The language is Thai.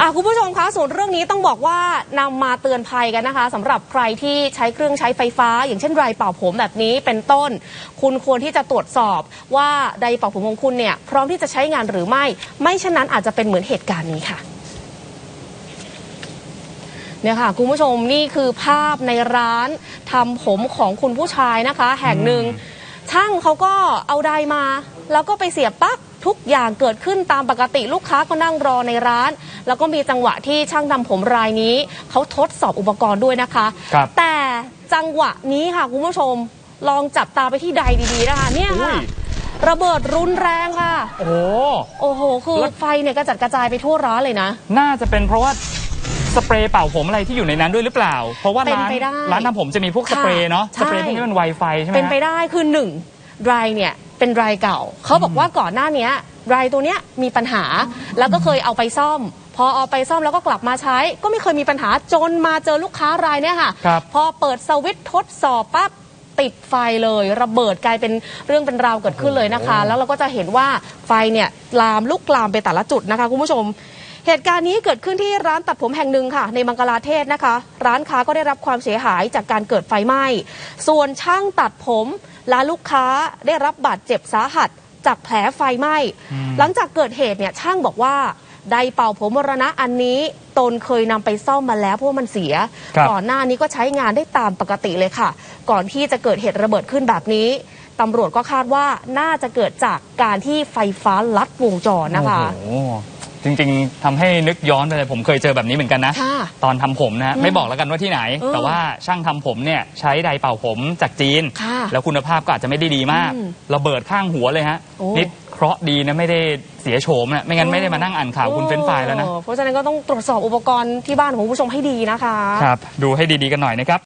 อะคุณผู้ชมคะส่วนเรื่องนี้ต้องบอกว่านำมาเตือนภัยกันนะคะสำหรับใครที่ใช้เครื่องใช้ไฟฟ้า อย่างเช่นไรเป่าผมแบบนี้เป็นต้น คุณควรที่จะตรวจสอบว่าไดร์เป่าผมของคุณเนี่ยพร้อมที่จะใช้งานหรือไม่ ไม่เช่นนั้นอาจจะเป็นเหมือนเหตุการณ์นี้ค่ะเนี่ยค่ะคุณผู้ชมนี่คือภาพในร้านทำผมของคุณผู้ชายนะคะ แห่งหนึ่งช่างเขาก็เอาไดร์มา แล้วก็ไปเสียบปลั๊ก ทุกอย่างเกิดขึ้นตามปกติลูกค้าก็นั่งรอในร้าน แล้วก็มีจังหวะที่ช่างทำผมรายนี้ เขาทดสอบอุปกรณ์ด้วยนะคะ ครับ แต่จังหวะนี้ค่ะคุณผู้ชมลองจับตาไปที่ไดร์ดีๆนะคะเนี่ยค่ะอุ้ยระเบิดรุนแรงค่ะ โอ้โห โอ้โห คือแล้ว ไฟเนี่ยกระจัดกระจายไปทั่วร้านเลยนะ น่าจะเป็นเพราะว่าสเปรย์เป่าผมอะไรที่อยู่ในนั้นด้วยหรือเปล่า เพราะว่าเป็นร้านไปได้ร้านทำผมจะมีพวกสเปรย์เนาะใช่ สเปรย์พวกนี้มันไวไฟใช่ไหมเป็นไปฮะ ได้คือหนึ่งไรเนี่ย เป็นไรเก่า เขาบอกว่าก่อนหน้าเนี้ยไรตัวเนี้ยมีปัญหาแล้วก็เคยเอาไปซ่อม พอเอาไปซ่อมแล้วก็กลับมาใช้ ก็ไม่เคยมีปัญหาจนมาเจอลูกค้ารายเนี่ยค่ะครับพอเปิดสวิตช์ทดสอบปั๊บติดไฟเลย ระเบิดกลายเป็นเรื่องเป็นราวเกิดขึ้นเลยนะคะ แล้วเราก็จะเห็นว่าไฟเนี่ยลามลุกลามไปแต่ละจุดนะคะคุณผู้ชมเหตุการณ์นี้เกิดขึ้นที่ร้านตัดผมแห่งหนึ่งค่ะ ในบังกลาเทศนะคะ ร้านค้าก็ได้รับความเสียหายจากการเกิดไฟไหม้ ส่วนช่างตัดผม และลูกค้าได้รับบาดเจ็บสาหัส จากแผลไฟไหม้ หลังจากเกิดเหตุเนี่ยช่างบอกว่าไดร์เป่าผมมรณะอันนี้ตนเคยนำไปซ่อมมาแล้วเพราะว่ามันเสียครับก่อนหน้านี้ก็ใช้งานได้ตามปกติเลยค่ะ ก่อนที่จะเกิดเหตุระเบิดขึ้นแบบนี้ตำรวจก็คาดว่าน่าจะเกิดจากการที่ไฟฟ้าลัดวงจรนะคะโอ้โห จริงๆทำให้นึกย้อนไปเลยผมเคยเจอแบบนี้เหมือนกันนะ ค่ะตอนทำผมนะฮะอืมไม่บอกแล้วกันว่าที่ไหน เออแต่ว่าช่างทำผมเนี่ยใช้ไดร์เป่าผมจากจีน ค่ะแล้วคุณภาพก็อาจจะไม่ได้ดีมากอืมระเบิดข้างหัวเลยฮะโอ้นี่เคราะห์ดีนะไม่ได้เสียโฉมนะไม่งั้นไม่ได้มานั่งอ่านข่าวคุณเฟ้นไฟรายแล้วนะโอ้เพราะฉะนั้นก็ต้องตรวจสอบอุปกรณ์ที่บ้านของคุณผู้ชมให้ดีนะคะ ครับดูให้ดีๆกันหน่อยนะครับ